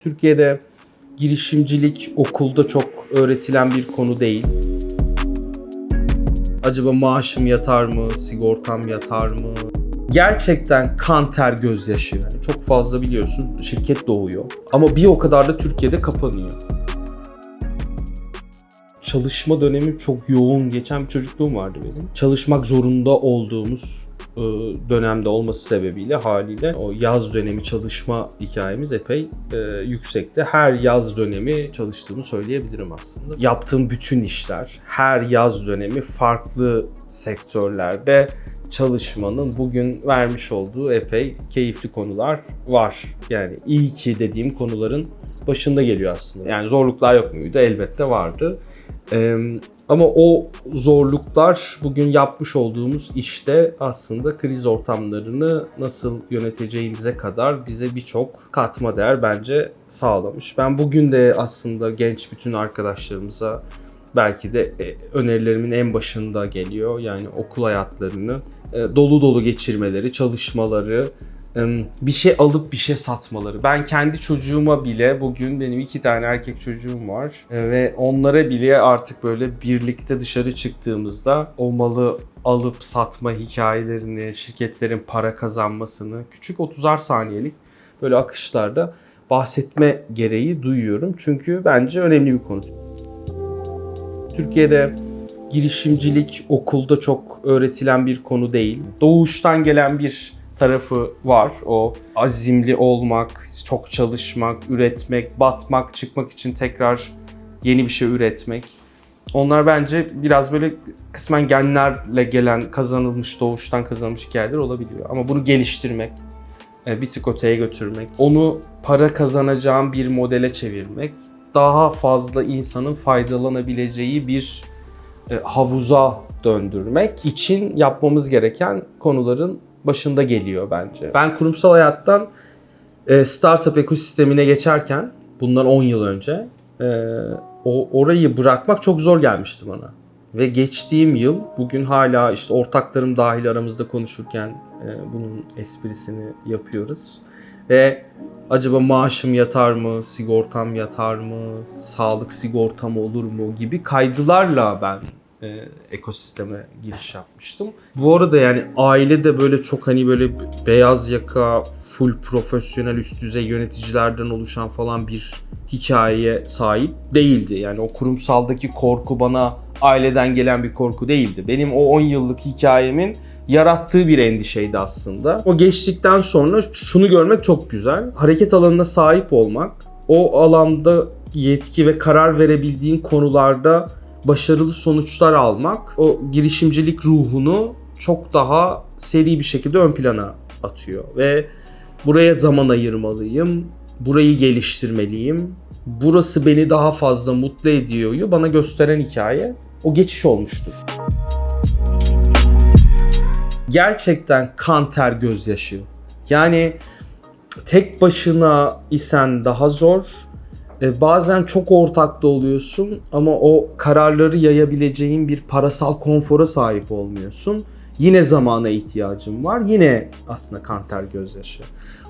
Türkiye'de girişimcilik okulda çok öğretilen bir konu değil. Acaba maaşım yatar mı, sigortam yatar mı? Gerçekten kan ter gözyaşı. Yani çok fazla biliyorsun şirket doğuyor. Ama bir o kadar da Türkiye'de kapanıyor. Çalışma dönemim çok yoğun geçen bir çocukluğum vardı benim. Çalışmak zorunda olduğumuz dönemde olması sebebiyle haliyle o yaz dönemi çalışma hikayemiz epey e, yüksekti. Her yaz dönemi çalıştığımı söyleyebilirim aslında. Yaptığım bütün işler, her yaz dönemi farklı sektörlerde çalışmanın bugün vermiş olduğu epey keyifli konular var. Yani iyi ki dediğim konuların başında geliyor aslında. Yani zorluklar yok muydu? Elbette vardı. Ee, ama o zorluklar bugün yapmış olduğumuz işte aslında kriz ortamlarını nasıl yöneteceğimize kadar bize birçok katma değer bence sağlamış. Ben bugün de aslında genç bütün arkadaşlarımıza belki de e, önerilerimin en başında geliyor. Yani okul hayatlarını e, dolu dolu geçirmeleri, çalışmaları, bir şey alıp bir şey satmaları. Ben kendi çocuğuma bile bugün benim iki tane erkek çocuğum var e, ve onlara bile artık böyle birlikte dışarı çıktığımızda o malı alıp satma hikayelerini, şirketlerin para kazanmasını küçük 30'ar saniyelik böyle akışlarda bahsetme gereği duyuyorum. Çünkü bence önemli bir konu. Türkiye'de girişimcilik okulda çok öğretilen bir konu değil. Doğuştan gelen bir tarafı var. O azimli olmak, çok çalışmak, üretmek, batmak, çıkmak için tekrar yeni bir şey üretmek. Onlar bence biraz böyle kısmen genlerle gelen, kazanılmış, doğuştan kazanılmış hikayeler olabiliyor. Ama bunu geliştirmek, e, bir tık öteye götürmek, onu para kazanacağım bir modele çevirmek, daha fazla insanın faydalanabileceği bir e, havuza döndürmek için yapmamız gereken konuların başında geliyor bence. Ben kurumsal hayattan e, startup ekosistemine geçerken bundan 10 yıl önce e, o orayı bırakmak çok zor gelmişti bana. Ve geçtiğim yıl bugün hala işte ortaklarım dahil aramızda konuşurken e, bunun esprisini yapıyoruz. Ve acaba maaşım yatar mı, sigortam yatar mı, sağlık sigortam olur mu gibi kaygılarla ben e, ekosisteme giriş yapmıştım. Bu arada yani aile de böyle çok hani böyle beyaz yaka, full profesyonel üst düzey yöneticilerden oluşan falan bir hikayeye sahip değildi. Yani o kurumsaldaki korku bana aileden gelen bir korku değildi. Benim o 10 yıllık hikayemin yarattığı bir endişeydi aslında. O geçtikten sonra şunu görmek çok güzel. Hareket alanına sahip olmak, o alanda yetki ve karar verebildiğin konularda başarılı sonuçlar almak o girişimcilik ruhunu çok daha seri bir şekilde ön plana atıyor ve buraya zaman ayırmalıyım, burayı geliştirmeliyim, burası beni daha fazla mutlu ediyor bana gösteren hikaye o geçiş olmuştur. Gerçekten kan ter gözyaşı. Yani tek başına isen daha zor, e, bazen çok ortakta oluyorsun ama o kararları yayabileceğin bir parasal konfora sahip olmuyorsun. Yine zamana ihtiyacın var. Yine aslında kanter gözyaşı.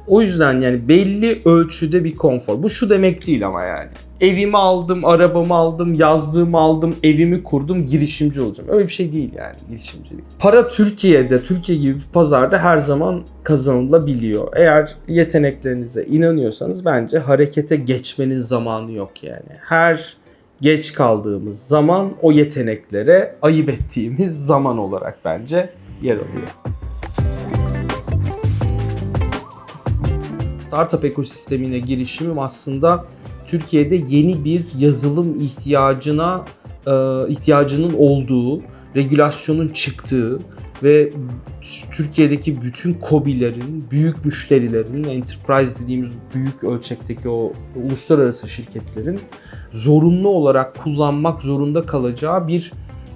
O yüzden yani belli ölçüde bir konfor. Bu şu demek değil ama yani. Evimi aldım, arabamı aldım, yazlığımı aldım, evimi kurdum, girişimci olacağım. Öyle bir şey değil yani girişimcilik. Para Türkiye'de, Türkiye gibi bir pazarda her zaman kazanılabiliyor. Eğer yeteneklerinize inanıyorsanız bence harekete geçmenin zamanı yok yani. Her geç kaldığımız zaman o yeteneklere ayıp ettiğimiz zaman olarak bence yer alıyor. Startup ekosistemine girişimim aslında Türkiye'de yeni bir yazılım ihtiyacına e, ihtiyacının olduğu, regülasyonun çıktığı ve Türkiye'deki bütün kobilerin, büyük müşterilerin, enterprise dediğimiz büyük ölçekteki o uluslararası şirketlerin zorunlu olarak kullanmak zorunda kalacağı bir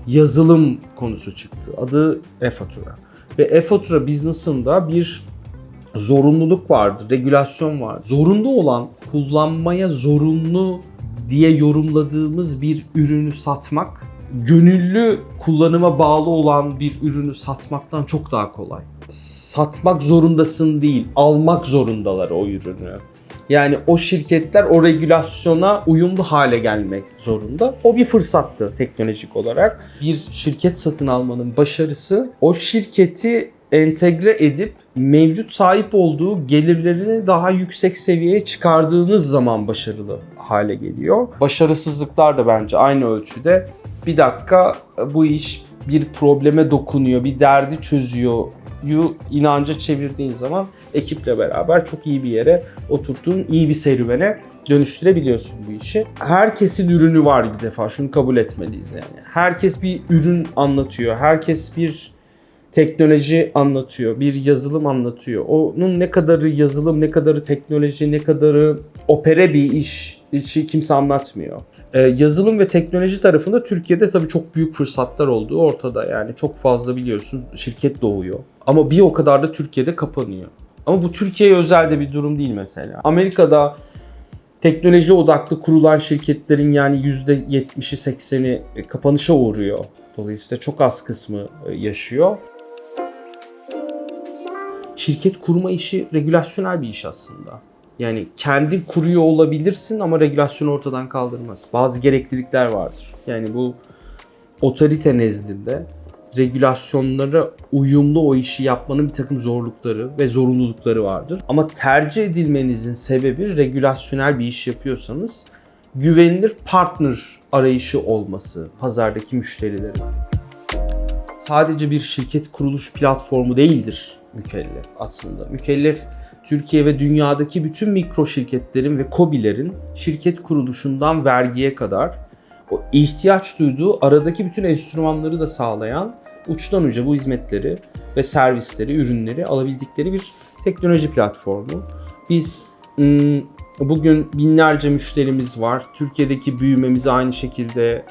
yazılım konusu çıktı. Adı e-fatura. Ve e-fatura business'ında bir zorunluluk vardı, regülasyon var. Zorunlu olan kullanmaya zorunlu diye yorumladığımız bir ürünü satmak gönüllü kullanıma bağlı olan bir ürünü satmaktan çok daha kolay. Satmak zorundasın değil, almak zorundalar o ürünü. Yani o şirketler o regülasyona uyumlu hale gelmek zorunda. O bir fırsattı teknolojik olarak. Bir şirket satın almanın başarısı o şirketi entegre edip mevcut sahip olduğu gelirlerini daha yüksek seviyeye çıkardığınız zaman başarılı hale geliyor. Başarısızlıklar da bence aynı ölçüde bir dakika bu iş bir probleme dokunuyor, bir derdi çözüyor yu inanca çevirdiğin zaman ekiple beraber çok iyi bir yere oturttuğun iyi bir serüvene dönüştürebiliyorsun bu işi. Herkesin ürünü var bir defa. Şunu kabul etmeliyiz yani. Herkes bir ürün anlatıyor. Herkes bir teknoloji anlatıyor, bir yazılım anlatıyor. Onun ne kadarı yazılım, ne kadarı teknoloji, ne kadarı opere bir iş, işi kimse anlatmıyor. Ee, yazılım ve teknoloji tarafında Türkiye'de tabii çok büyük fırsatlar olduğu ortada. Yani çok fazla biliyorsun şirket doğuyor. Ama bir o kadar da Türkiye'de kapanıyor. Ama bu Türkiye'ye özel de bir durum değil mesela. Amerika'da teknoloji odaklı kurulan şirketlerin yani %70'i 80'i kapanışa uğruyor. Dolayısıyla çok az kısmı e, yaşıyor. Şirket kurma işi regülasyonel bir iş aslında. Yani kendin kuruyor olabilirsin ama regülasyonu ortadan kaldırmaz. Bazı gereklilikler vardır. Yani bu otorite nezdinde regülasyonlara uyumlu o işi yapmanın bir takım zorlukları ve zorunlulukları vardır. Ama tercih edilmenizin sebebi regülasyonel bir iş yapıyorsanız güvenilir partner arayışı olması pazardaki müşterilerin. Sadece bir şirket kuruluş platformu değildir mükellef aslında. Mükellef Türkiye ve dünyadaki bütün mikro şirketlerin ve kobilerin şirket kuruluşundan vergiye kadar o ihtiyaç duyduğu aradaki bütün enstrümanları da sağlayan uçtan uca bu hizmetleri ve servisleri, ürünleri alabildikleri bir teknoloji platformu. Biz bugün binlerce müşterimiz var. Türkiye'deki büyümemizi aynı şekilde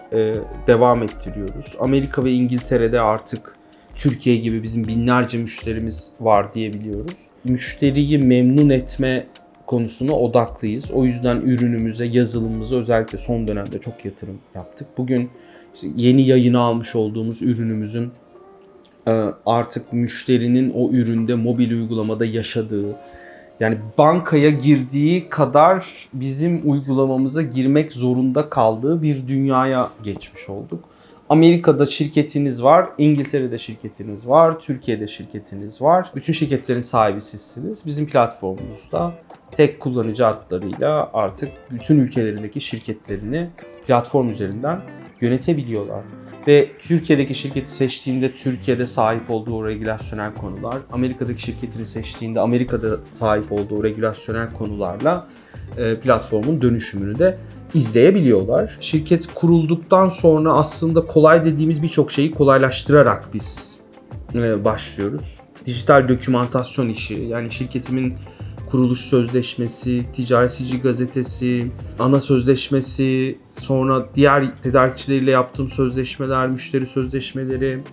devam ettiriyoruz. Amerika ve İngiltere'de artık Türkiye gibi bizim binlerce müşterimiz var diyebiliyoruz. Müşteriyi memnun etme konusuna odaklıyız. O yüzden ürünümüze, yazılımımıza özellikle son dönemde çok yatırım yaptık. Bugün işte yeni yayını almış olduğumuz ürünümüzün e, artık müşterinin o üründe mobil uygulamada yaşadığı yani bankaya girdiği kadar bizim uygulamamıza girmek zorunda kaldığı bir dünyaya geçmiş olduk. Amerika'da şirketiniz var, İngiltere'de şirketiniz var, Türkiye'de şirketiniz var. Bütün şirketlerin sahibi sizsiniz. Bizim platformumuzda tek kullanıcı adlarıyla artık bütün ülkelerindeki şirketlerini platform üzerinden yönetebiliyorlar. Ve Türkiye'deki şirketi seçtiğinde Türkiye'de sahip olduğu regülasyonel konular, Amerika'daki şirketini seçtiğinde Amerika'da sahip olduğu regülasyonel konularla e, platformun dönüşümünü de izleyebiliyorlar. Şirket kurulduktan sonra aslında kolay dediğimiz birçok şeyi kolaylaştırarak biz e, başlıyoruz. Dijital dokümantasyon işi yani şirketimin kuruluş sözleşmesi, ticaretçi gazetesi, ana sözleşmesi, sonra diğer tedarikçileriyle yaptığım sözleşmeler, müşteri sözleşmeleri,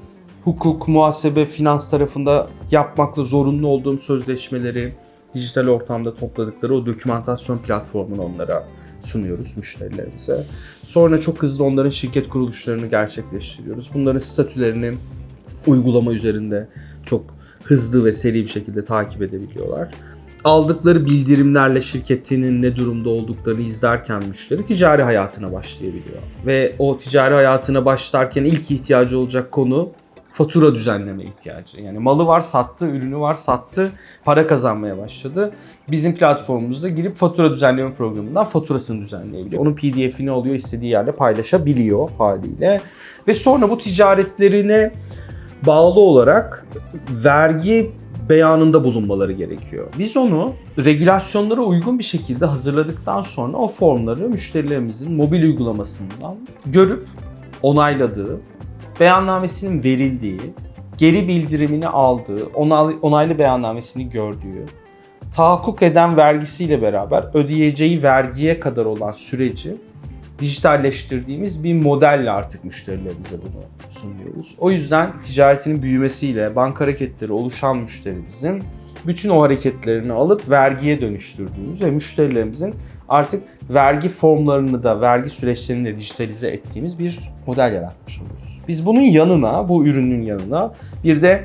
hukuk, muhasebe, finans tarafında yapmakla zorunlu olduğum sözleşmeleri dijital ortamda topladıkları o dokümantasyon platformunu onlara sunuyoruz müşterilerimize. Sonra çok hızlı onların şirket kuruluşlarını gerçekleştiriyoruz. Bunların statülerini uygulama üzerinde çok hızlı ve seri bir şekilde takip edebiliyorlar. Aldıkları bildirimlerle şirketinin ne durumda olduklarını izlerken müşteri ticari hayatına başlayabiliyor. Ve o ticari hayatına başlarken ilk ihtiyacı olacak konu fatura düzenleme ihtiyacı. Yani malı var sattı, ürünü var sattı, para kazanmaya başladı. Bizim platformumuzda girip fatura düzenleme programından faturasını düzenleyebiliyor. Onun pdf'ini alıyor, istediği yerde paylaşabiliyor haliyle. Ve sonra bu ticaretlerine bağlı olarak vergi beyanında bulunmaları gerekiyor. Biz onu regülasyonlara uygun bir şekilde hazırladıktan sonra o formları müşterilerimizin mobil uygulamasından görüp onayladığı beyannamesinin verildiği, geri bildirimini aldığı, onaylı beyannamesini gördüğü, tahakkuk eden vergisiyle beraber ödeyeceği vergiye kadar olan süreci dijitalleştirdiğimiz bir modelle artık müşterilerimize bunu sunuyoruz. O yüzden ticaretinin büyümesiyle banka hareketleri oluşan müşterimizin bütün o hareketlerini alıp vergiye dönüştürdüğümüz ve müşterilerimizin artık vergi formlarını da vergi süreçlerini de dijitalize ettiğimiz bir model yaratmış oluruz. Biz bunun yanına, bu ürünün yanına bir de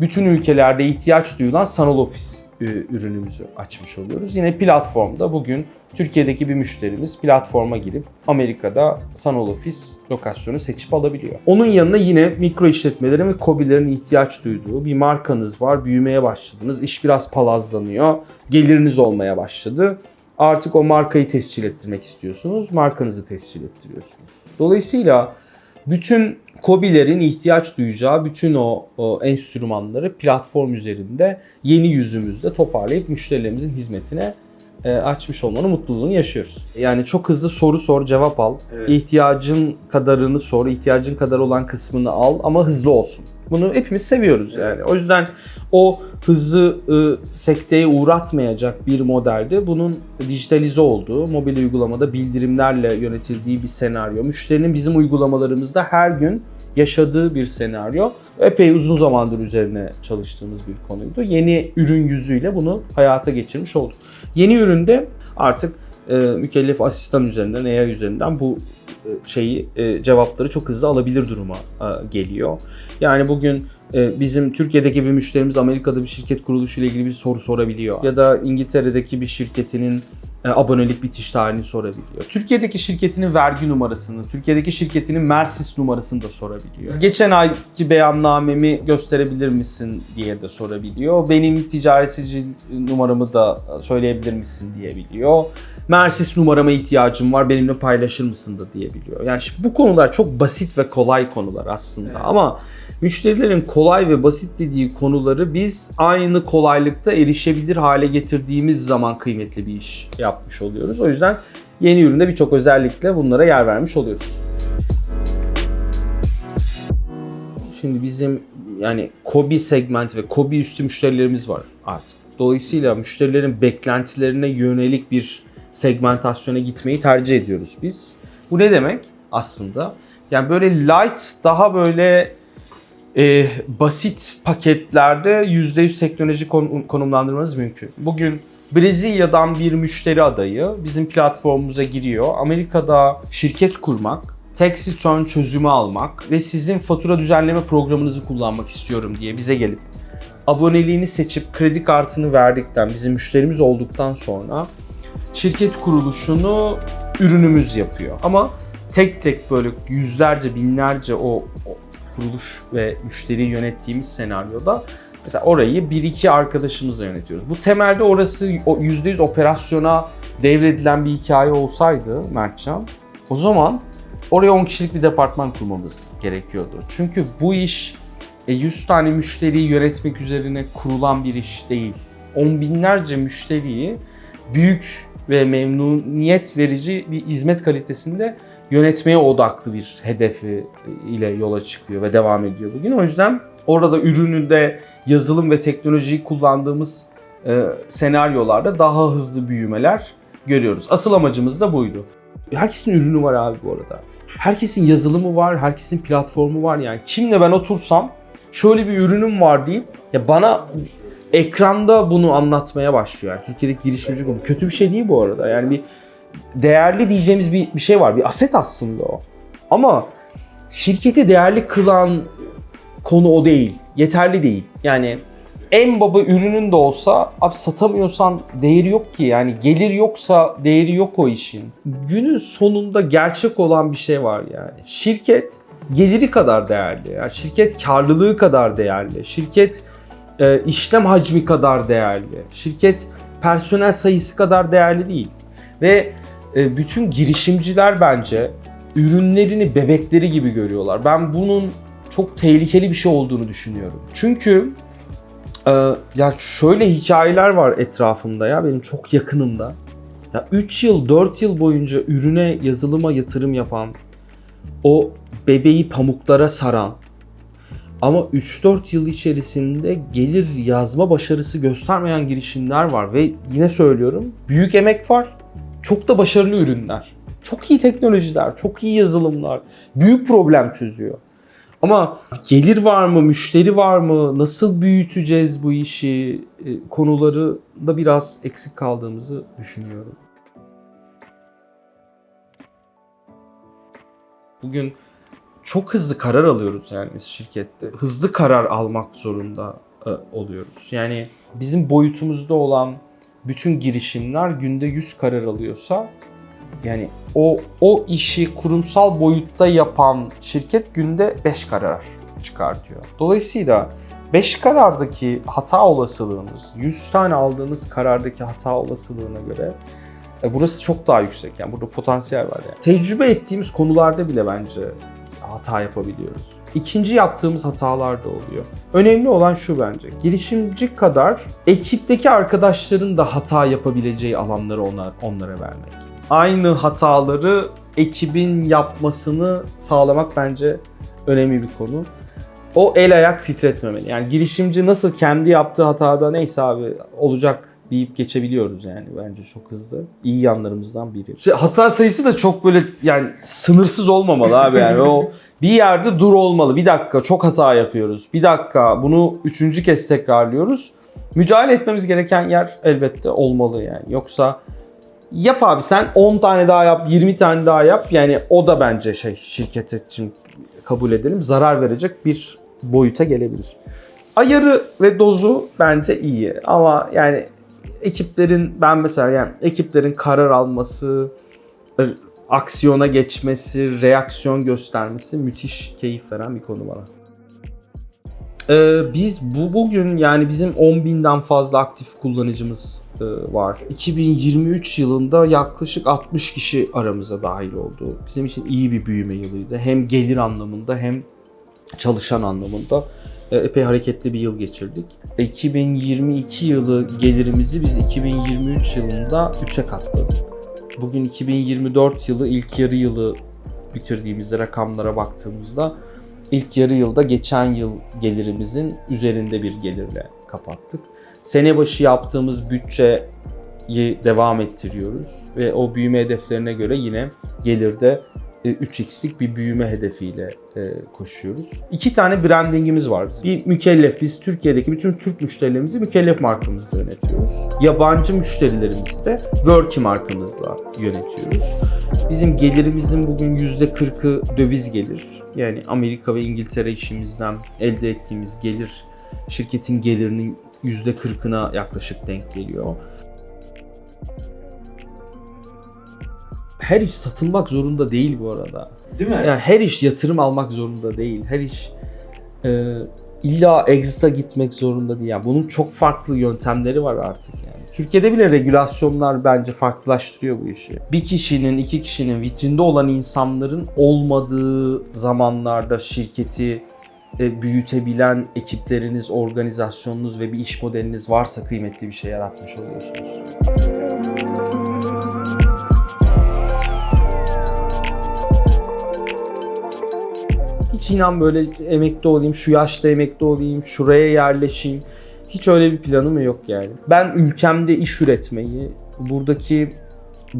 bütün ülkelerde ihtiyaç duyulan sanal ofis e, ürünümüzü açmış oluyoruz. Yine platformda bugün Türkiye'deki bir müşterimiz platforma girip Amerika'da sanal ofis lokasyonu seçip alabiliyor. Onun yanına yine mikro işletmelerin ve KOBİ'lerin ihtiyaç duyduğu bir markanız var, büyümeye başladınız, iş biraz palazlanıyor, geliriniz olmaya başladı. Artık o markayı tescil ettirmek istiyorsunuz, markanızı tescil ettiriyorsunuz. Dolayısıyla bütün KOBİ'lerin ihtiyaç duyacağı bütün o, o enstrümanları platform üzerinde yeni yüzümüzde toparlayıp müşterilerimizin hizmetine e, açmış olmanın mutluluğunu yaşıyoruz. Yani çok hızlı soru sor, cevap al. Evet. İhtiyacın kadarını sor, ihtiyacın kadar olan kısmını al ama hızlı olsun. Bunu hepimiz seviyoruz yani. O yüzden o hızı e, sekteye uğratmayacak bir modelde bunun dijitalize olduğu, mobil uygulamada bildirimlerle yönetildiği bir senaryo. Müşterinin bizim uygulamalarımızda her gün yaşadığı bir senaryo. Epey uzun zamandır üzerine çalıştığımız bir konuydu. Yeni ürün yüzüyle bunu hayata geçirmiş olduk. Yeni üründe artık e, mükellef asistan üzerinden, AI üzerinden bu e, şeyi e, cevapları çok hızlı alabilir duruma e, geliyor. Yani bugün e, bizim Türkiye'deki bir müşterimiz Amerika'da bir şirket kuruluşu ile ilgili bir soru sorabiliyor. Ya da İngiltere'deki bir şirketinin abonelik bitiş tarihini sorabiliyor. Türkiye'deki şirketinin vergi numarasını, Türkiye'deki şirketinin Mersis numarasını da sorabiliyor. Geçen ayki beyannamemi gösterebilir misin diye de sorabiliyor. Benim ticaretçi numaramı da söyleyebilir misin diyebiliyor. Mersis numarama ihtiyacım var benimle paylaşır mısın da diyebiliyor. Yani şimdi bu konular çok basit ve kolay konular aslında Evet. ama müşterilerin kolay ve basit dediği konuları biz aynı kolaylıkta erişebilir hale getirdiğimiz zaman kıymetli bir iş yapmış oluyoruz. O yüzden yeni üründe birçok özellikle bunlara yer vermiş oluyoruz. Şimdi bizim yani KOBİ segment ve KOBİ üstü müşterilerimiz var artık. Dolayısıyla müşterilerin beklentilerine yönelik bir segmentasyona gitmeyi tercih ediyoruz biz. Bu ne demek aslında? Yani böyle light, daha böyle e, basit paketlerde %100 teknoloji kon- konumlandırmanız mümkün. Bugün Brezilya'dan bir müşteri adayı bizim platformumuza giriyor. Amerika'da şirket kurmak, tax return çözümü almak ve sizin fatura düzenleme programınızı kullanmak istiyorum diye bize gelip aboneliğini seçip kredi kartını verdikten, bizim müşterimiz olduktan sonra şirket kuruluşunu ürünümüz yapıyor. Ama tek tek böyle yüzlerce, binlerce o, o kuruluş ve müşteriyi yönettiğimiz senaryoda mesela orayı bir iki arkadaşımızla yönetiyoruz. Bu temelde orası o %100 operasyona devredilen bir hikaye olsaydı Mertcan, o zaman oraya 10 kişilik bir departman kurmamız gerekiyordu. Çünkü bu iş e, 100 tane müşteriyi yönetmek üzerine kurulan bir iş değil. On binlerce müşteriyi büyük ve memnuniyet verici bir hizmet kalitesinde yönetmeye odaklı bir hedefi ile yola çıkıyor ve devam ediyor bugün. O yüzden orada ürününde yazılım ve teknolojiyi kullandığımız e, senaryolarda daha hızlı büyümeler görüyoruz. Asıl amacımız da buydu. Herkesin ürünü var abi bu arada. Herkesin yazılımı var, herkesin platformu var. Yani kimle ben otursam şöyle bir ürünüm var deyip ya bana ekranda bunu anlatmaya başlıyor. Yani Türkiye'deki girişimci konu. Kötü bir şey değil bu arada. Yani bir değerli diyeceğimiz bir, bir şey var. Bir aset aslında o. Ama şirketi değerli kılan konu o değil. Yeterli değil. Yani en baba ürünün de olsa abi satamıyorsan değeri yok ki. Yani gelir yoksa değeri yok o işin. Günün sonunda gerçek olan bir şey var yani. Şirket geliri kadar değerli. Yani şirket karlılığı kadar değerli. Şirket e, işlem hacmi kadar değerli. Şirket personel sayısı kadar değerli değil. Ve e, bütün girişimciler bence ürünlerini bebekleri gibi görüyorlar. Ben bunun çok tehlikeli bir şey olduğunu düşünüyorum. Çünkü e, ya şöyle hikayeler var etrafımda ya benim çok yakınımda. Ya 3 yıl 4 yıl boyunca ürüne yazılıma yatırım yapan o bebeği pamuklara saran ama 3-4 yıl içerisinde gelir yazma başarısı göstermeyen girişimler var ve yine söylüyorum büyük emek var. Çok da başarılı ürünler. Çok iyi teknolojiler, çok iyi yazılımlar. Büyük problem çözüyor. Ama gelir var mı, müşteri var mı, nasıl büyüteceğiz bu işi e, konuları da biraz eksik kaldığımızı düşünüyorum. Bugün çok hızlı karar alıyoruz yani biz şirkette. Hızlı karar almak zorunda e, oluyoruz. Yani bizim boyutumuzda olan bütün girişimler günde 100 karar alıyorsa yani o o işi kurumsal boyutta yapan şirket günde 5 karar çıkartıyor. Dolayısıyla 5 karardaki hata olasılığımız 100 tane aldığınız karardaki hata olasılığına göre e, burası çok daha yüksek. Yani burada potansiyel var yani. Tecrübe ettiğimiz konularda bile bence hata yapabiliyoruz. İkinci yaptığımız hatalar da oluyor. Önemli olan şu bence. Girişimci kadar ekipteki arkadaşların da hata yapabileceği alanları ona, onlara vermek. Aynı hataları ekibin yapmasını sağlamak bence önemli bir konu. O el ayak titretmemeli. Yani girişimci nasıl kendi yaptığı hatada neyse abi olacak deyip geçebiliyoruz yani bence çok hızlı. İyi yanlarımızdan biri. İşte hata sayısı da çok böyle yani sınırsız olmamalı abi yani o bir yerde dur olmalı. Bir dakika çok hata yapıyoruz. Bir dakika bunu üçüncü kez tekrarlıyoruz. Müdahale etmemiz gereken yer elbette olmalı yani. Yoksa yap abi sen 10 tane daha yap, 20 tane daha yap. Yani o da bence şey şirket için kabul edelim zarar verecek bir boyuta gelebilir. Ayarı ve dozu bence iyi ama yani ekiplerin ben mesela yani ekiplerin karar alması, aksiyona geçmesi, reaksiyon göstermesi müthiş keyif veren bir konu bana. Ee, biz bu bugün yani bizim 10 binden fazla aktif kullanıcımız e, var. 2023 yılında yaklaşık 60 kişi aramıza dahil oldu. Bizim için iyi bir büyüme yılıydı. Hem gelir anlamında hem çalışan anlamında e, epey hareketli bir yıl geçirdik. 2022 yılı gelirimizi biz 2023 yılında 3'e katladık. Bugün 2024 yılı ilk yarı yılı bitirdiğimizde rakamlara baktığımızda ilk yarı yılda geçen yıl gelirimizin üzerinde bir gelirle kapattık. Sene başı yaptığımız bütçeyi devam ettiriyoruz ve o büyüme hedeflerine göre yine gelirde 3x'lik bir büyüme hedefiyle e, koşuyoruz. İki tane brandingimiz var. Bir mükellef, biz Türkiye'deki bütün Türk müşterilerimizi mükellef markamızla yönetiyoruz. Yabancı müşterilerimizi de Worky markamızla yönetiyoruz. Bizim gelirimizin bugün %40'ı döviz gelir. Yani Amerika ve İngiltere işimizden elde ettiğimiz gelir şirketin gelirinin %40'ına yaklaşık denk geliyor. her iş satılmak zorunda değil bu arada. Değil mi? Yani her iş yatırım almak zorunda değil. Her iş e, illa exit'a gitmek zorunda değil. Yani bunun çok farklı yöntemleri var artık yani. Türkiye'de bile regülasyonlar bence farklılaştırıyor bu işi. Bir kişinin, iki kişinin vitrinde olan insanların olmadığı zamanlarda şirketi e, büyütebilen ekipleriniz, organizasyonunuz ve bir iş modeliniz varsa kıymetli bir şey yaratmış oluyorsunuz. Hiç inan böyle emekli olayım, şu yaşta emekli olayım, şuraya yerleşeyim. Hiç öyle bir planım yok yani. Ben ülkemde iş üretmeyi, buradaki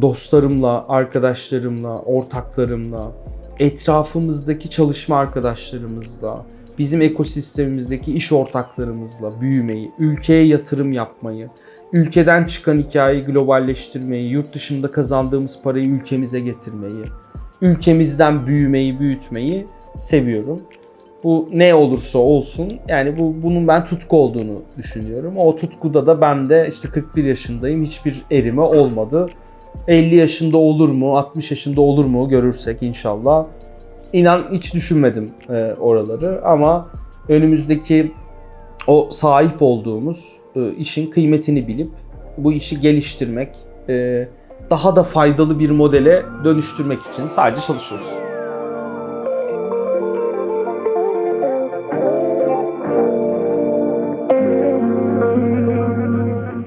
dostlarımla, arkadaşlarımla, ortaklarımla, etrafımızdaki çalışma arkadaşlarımızla, bizim ekosistemimizdeki iş ortaklarımızla büyümeyi, ülkeye yatırım yapmayı, ülkeden çıkan hikayeyi globalleştirmeyi, yurt dışında kazandığımız parayı ülkemize getirmeyi, ülkemizden büyümeyi, büyütmeyi seviyorum. Bu ne olursa olsun yani bu bunun ben tutku olduğunu düşünüyorum. O tutkuda da ben de işte 41 yaşındayım. Hiçbir erime olmadı. 50 yaşında olur mu, 60 yaşında olur mu görürsek inşallah. İnan hiç düşünmedim e, oraları ama önümüzdeki o sahip olduğumuz e, işin kıymetini bilip bu işi geliştirmek, e, daha da faydalı bir modele dönüştürmek için sadece çalışıyoruz.